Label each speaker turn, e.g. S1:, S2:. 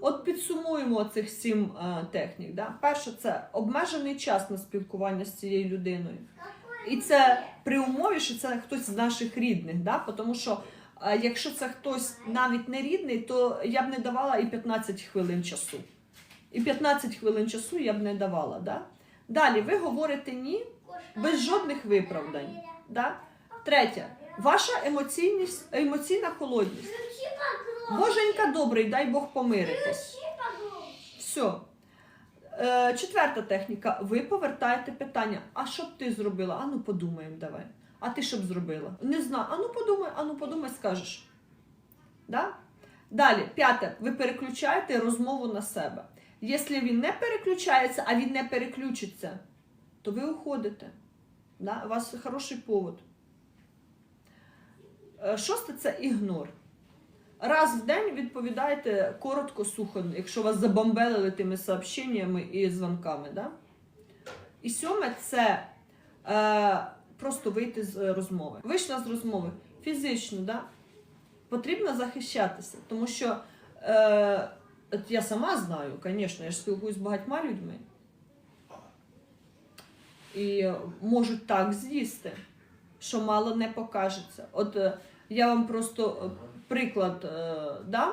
S1: От підсумуємо цих сім е, технік. Да? Перше, це обмежений час на спілкування з цією людиною. І це при умові, що це хтось з наших рідних. Да? Тому що е, якщо це хтось навіть не рідний, то я б не давала і 15 хвилин часу. І 15 хвилин часу я б не давала. Да? Далі ви говорите ні без жодних виправдань. Да? Третє, ваша емоційність, емоційна холодність. Боженька добрий, дай Бог помиритись. Все. Е, четверта техніка. Ви повертаєте питання: а що б ти зробила? Ану подумаємо, давай. А ти що б зробила? Не знаю. Ану подумай, ану подумай, скажеш. Да? Далі, п'яте, ви переключаєте розмову на себе. Якщо він не переключається, а він не переключиться, то ви уходите. Да? У вас хороший повод. Е, Шосте це ігнор. Раз в день відповідаєте коротко, сухо, якщо вас забомбелили тими сообщеннями і дзвонками. Да? І сьоме це е, просто вийти з розмови. Вийшла з розмови фізично, да? потрібно захищатися, тому що е, от я сама знаю, звісно, я ж спілкуюсь з багатьма людьми. І можуть так з'їсти, що мало не покажеться. От е, я вам просто е, приклад е, дам.